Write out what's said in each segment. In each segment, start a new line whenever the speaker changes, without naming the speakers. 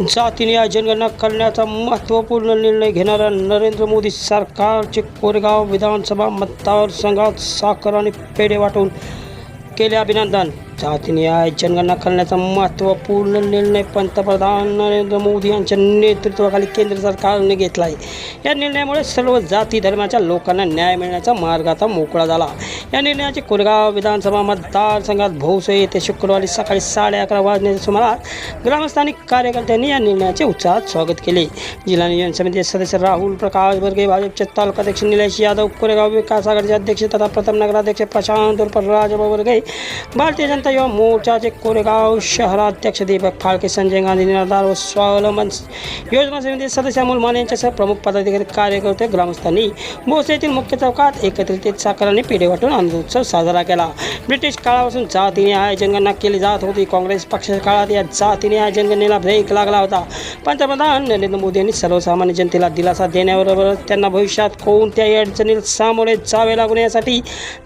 जातीने जनगणना करण्याचा महत्त्वपूर्ण निर्णय घेणाऱ्या नरेंद्र मोदी सरकारचे कोरेगाव विधानसभा मतदारसंघात साखर आणि पेढे वाटून केले अभिनंदन. जातीने जनगणना करण्याचा महत्त्वपूर्ण निर्णय पंतप्रधान नरेंद्र मोदी यांच्या नेतृत्वाखाली केंद्र सरकारने घेतला आहे. या निर्णयामुळे सर्व जाती धर्माच्या लोकांना न्याय मिळण्याचा मार्ग आता मोकळा झाला. या निर्णयाचे कोरेगाव विधानसभा मतदारसंघात भोसे येथे शुक्रवारी सकाळी साडे अकरा वाजण्याच्या सुमारास ग्रामस्थानिक कार्यकर्त्यांनी या निर्णयाचे उत्साहात स्वागत केले. जिल्हा नियोजन समितीचे सदस्य राहुल प्रकाश बर्गे भाजपचे तालुकाध्यक्ष निलेश यादव कोरेगाव विकास आघाडीचे अध्यक्ष तथा प्रथम नगराध्यक्ष प्रशांत उर्फ राजाभाऊ भारतीय जनता युवा मोर्चाचे कोरेगाव शहराध्यक्ष दीपक फाळके संजय गांधी निराधार व स्वावलंबन योजना समिती सदस्य अमोल माने यांच्यासह प्रमुख पदाधिकारी कार्यकर्ते ग्रामस्थांनी भोसे येथील मुख्य चौकात एकत्रित साखर पिढे पेढे वाटून आनंदोत्सव साजरा केला. ब्रिटिश काळापासून जातीने आय जनगणना केली जात होती. काँग्रेस पक्षाच्या काळात या जातीने आय जनगणनेला ब्रेक लागला होता. पंतप्रधान नरेंद्र मोदी यांनी सर्वसामान्य जनतेला दिलासा देण्याबरोबरच त्यांना भविष्यात कोणत्याही अडचणीला सामोरे जावे लागू यासाठी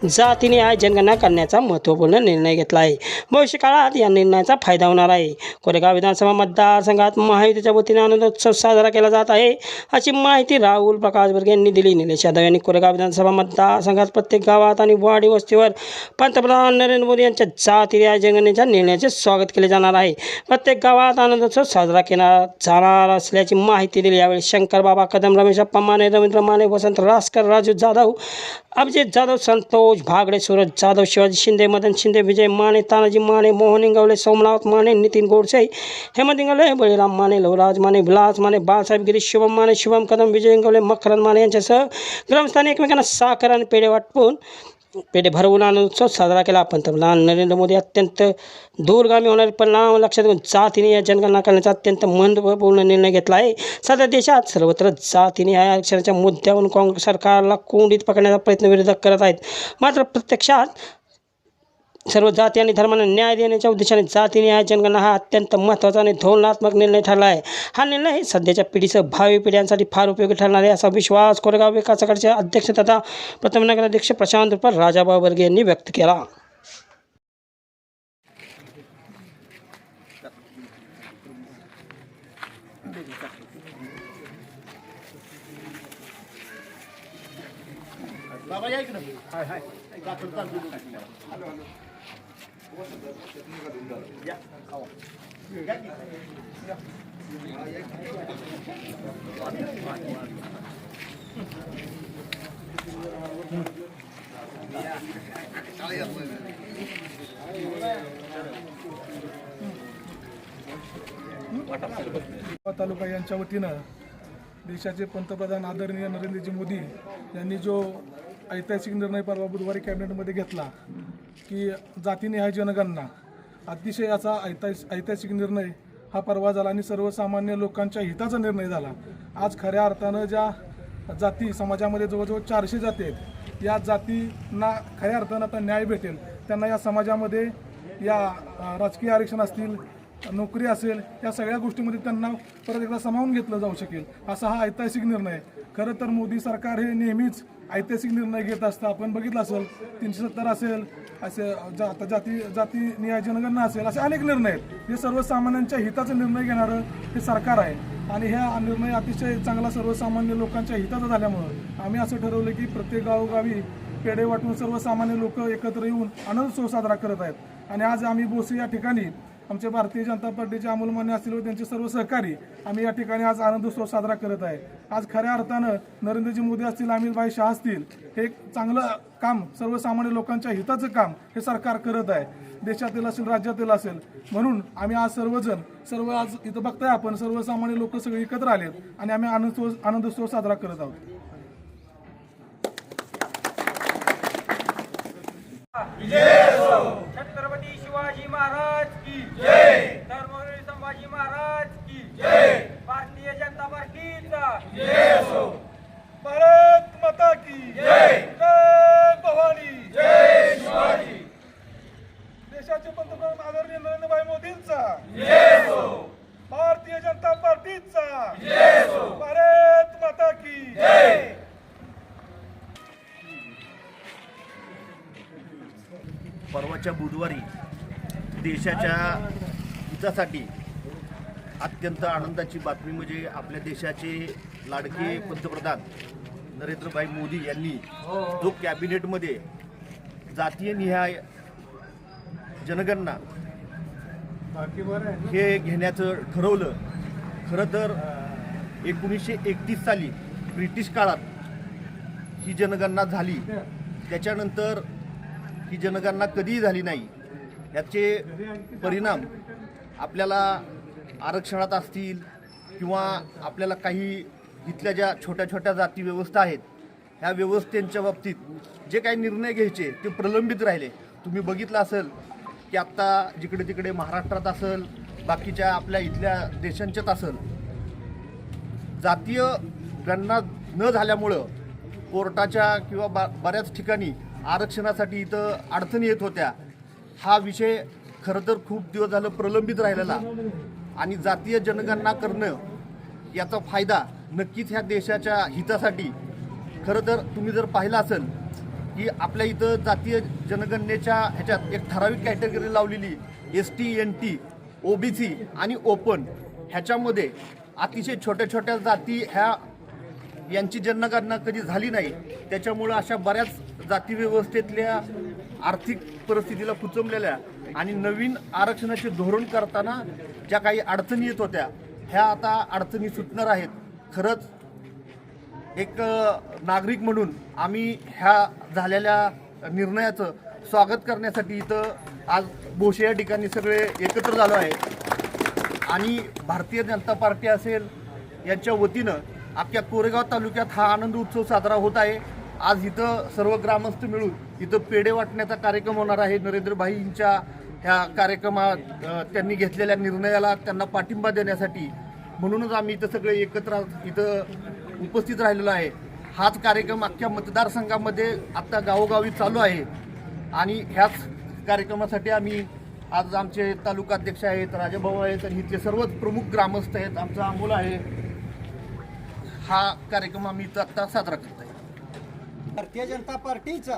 जातीने आय जनगणना करण्याचा महत्त्वपूर्ण निर्णय घेतला आहे. भविष्य काळात या निर्णयाचा फायदा होणार आहे. कोरेगाव विधानसभा मतदारसंघात महायुतीच्या वतीने आनंदोत्सव साजरा केला जात आहे. अशी माहिती राहुल प्रकाश बर्गे यांनी दिली. निलेश यादव यांनी कोरेगाव विधानसभा मतदारसंघात प्रत्येक गावात आणि वाडी वस्तीवर पंतप्रधान नरेंद्र मोदी यांच्या जाती या जनगणनेच्या निर्णयाचे स्वागत केले जाणार आहे. प्रत्येक गावात आनंदोत्सव साजरा केला जाणार असल्याची माहिती दिली. यावेळी शंकर बाबा कदम रमेश अप्पा माने रवींद्र माने वसंत रासकर राजू जाधव अभिजित जाधव संतोष भागडे सूरज जाधव शिवाजी शिंदे मदन शिंदे विजय माने तानाजी माने मोहन इंगवले सोमनाथ माने नितीन गोडसे हेमंत इंगवले बळीराम माने लवराज माने विलास माने बाळासाहेब गिरीश शुभम माने शुभम कदम विजय इंगवले मखरन माने यांच्यासह ग्रामस्थानी एकमेकांना साखर आणि पेढे वाटपून पेढे भरवून आनंदोत्सव साजरा केला. पंतप्रधान नरेंद्र मोदी अत्यंत दूरगामी होणारे परिणाम लक्षात घेऊन जातीने या जनगणना करण्याचा अत्यंत महत्त्वपूर्ण निर्णय घेतला आहे. सध्या देशात सर्वत्र जातीने या आरक्षणाच्या मुद्द्यावरून काँग्रेस सरकारला कोंडीत पकडण्याचा प्रयत्न विरोधक करत आहेत. मात्र प्रत्यक्षात सर्व जाती आणि धर्मांना न्याय देण्याच्या उद्देशाने जाती न्याय जनगणना हा अत्यंत महत्त्वाचा आणि धोरणात्मक निर्णय ठरला आहे. हा निर्णय सध्याच्या पिढीसह भावी पिढ्यांसाठी फार उपयोगी ठरणार आहे असा विश्वास कोरेगाव विकास आघाडीचे अध्यक्ष तथा प्रथम नगराध्यक्ष प्रशांत उर्फ राजाभाऊ वर्गे यांनी व्यक्त केला.
तालुका यांच्या वतीनं देशाचे पंतप्रधान आदरणीय नरेंद्रजी मोदी यांनी जो ऐतिहासिक निर्णय परवा बुधवारी कॅबिनेटमध्ये घेतला की जातीनिहाय जनगणना. अतिशय याचा ऐतिहास ऐतिहासिक निर्णय हा परवा झाला आणि सर्वसामान्य लोकांच्या हिताचा निर्णय झाला. आज खऱ्या अर्थानं ज्या जाती समाजामध्ये जवळजवळ चारशे जाती आहेत या जातींना खऱ्या अर्थानं आता न्याय भेटेल. त्यांना या समाजामध्ये या राजकीय आरक्षण असतील नोकरी असेल या सगळ्या गोष्टीमध्ये त्यांना परत एकदा सामावून घेतलं जाऊ शकेल असा हा ऐतिहासिक निर्णय खरं तर मोदी सरकार हे नेहमीच ऐतिहासिक निर्णय घेत असतं. आपण बघितलं असेल तीनशे सत्तर असेल असे जा जाती जाती निहाय जनगणना असेल असे अनेक निर्णय आहेत. हे सर्वसामान्यांच्या हिताचा निर्णय घेणारं हे सरकार आहे. आणि ह्या निर्णय अतिशय चांगला सर्वसामान्य लोकांच्या हिताचा झाल्यामुळं आम्ही असं ठरवलं की प्रत्येक गावोगावी पेढे वाटून सर्वसामान्य लोक एकत्र येऊन आनंदोत्सव साजरा करत आहेत. आणि आज आम्ही बोसे या ठिकाणी आमचे भारतीय जनता पार्टीचे अमोलमान्य असतील व त्यांचे सर्व सहकारी आम्ही या ठिकाणी आज आनंदोत्सव साजरा करत आहे. आज खऱ्या अर्थानं नरेंद्रजी मोदी असतील अमितभाई शाह असतील हे एक चांगलं काम सर्वसामान्य लोकांच्या हिताचं काम हे सरकार करत आहे. देशातील असेल राज्यातील असेल म्हणून आम्ही आज सर्वजण सर्व आज इथं बघताय आपण सर्वसामान्य लोक सगळे एकत्र आलेत आणि आम्ही आनंदोत्सव आनंदोत्सव साजरा करत आहोत.
छत्रपती शिवाजी महाराज की जय. धर्मवीर संभाजी महाराज की जय. भारतीय जनता पार्टीचा.
भारत माता की जय जय भवानी जय शिवाजी देशाचे पंतप्रधान आदरणीय नरेंद्रभाई मोदींचा भारतीय जनता पार्टीचा भारत माता की जय
परवाच्या बुधवारी देशाच्या हितासाठी अत्यंत आनंदाची बातमी म्हणजे आपल्या देशाचे लाडके पंतप्रधान नरेंद्रभाई मोदी यांनी जो कॅबिनेटमध्ये जातीय निहाय जनगणना हे घेण्याचं ठरवलं खरं तर एकोणीसशे एकतीस साली ब्रिटिश काळात ही जनगणना झाली. त्याच्यानंतर ही जनगणना कधीही झाली नाही. याचे परिणाम आपल्याला आरक्षणात असतील किंवा आपल्याला काही इथल्या ज्या छोट्या छोट्या जाती व्यवस्था आहेत ह्या व्यवस्थेंच्या बाबतीत जे काही निर्णय घ्यायचे ते प्रलंबित राहिले. तुम्ही बघितलं असेल की आत्ता जिकडे तिकडे महाराष्ट्रात असेल बाकीच्या आपल्या इथल्या देशांच्यात असेल जातीय गणना न झाल्यामुळं कोर्टाच्या किंवा बा बऱ्याच ठिकाणी आरक्षणासाठी इथं अडचणी येत होत्या. हा विषय खरं तर खूप दिवस झालं प्रलंबित राहिलेला. आणि जातीय जनगणना करणं याचा फायदा नक्कीच ह्या देशाच्या हितासाठी. खरं तर तुम्ही जर पाहिलं असेल की आपल्या इथं जातीय जनगणनेच्या ह्याच्यात एक ठराविक कॅटेगरी लावलेली S T N T O B C आणि ओपन ह्याच्यामध्ये अतिशय छोट्या छोट्या जाती ह्या यांची जनगणना कधी झाली नाही त्याच्यामुळं अशा बऱ्याच जाती व्यवस्थेतल्या आर्थिक परिस्थितीला कुचमलेल्या आणि नवीन आरक्षणाचे धोरण करताना ज्या काही अडचणी येत होत्या ह्या आता अडचणी सुटणार आहेत. खरंच एक नागरिक म्हणून आम्ही ह्या झालेल्या निर्णयाचं स्वागत करण्यासाठी इथं आज भोसे या ठिकाणी सगळे एकत्र झालो आहे. आणि भारतीय जनता पार्टी असेल यांच्या वतीनं अख्ख्या कोरेगाव तालुक्यात हा आनंद उत्सव साजरा होत आहे. आज इथं सर्व ग्रामस्थ मिळून इथं पेढे वाटण्याचा कार्यक्रम होणार आहे. नरेंद्रभाईंच्या ह्या कार्यक्रमात त्यांनी घेतलेल्या निर्णयाला त्यांना पाठिंबा देण्यासाठी म्हणूनच आम्ही इथं सगळे एकत्र इथं उपस्थित राहिलेलो आहे. हाच कार्यक्रम अख्ख्या मतदारसंघामध्ये आत्ता गावोगावी चालू आहे. आणि ह्याच कार्यक्रमासाठी आम्ही आज आमचे तालुकाध्यक्ष आहेत राजाभाऊ आहेत तर इथले सर्वच प्रमुख ग्रामस्थ आहेत. आमचा अमोल आहे. हा कार्यक्रम आम्ही इथं आत्ता साजरा करत आहे
भारतीय जनता पार्टीचा.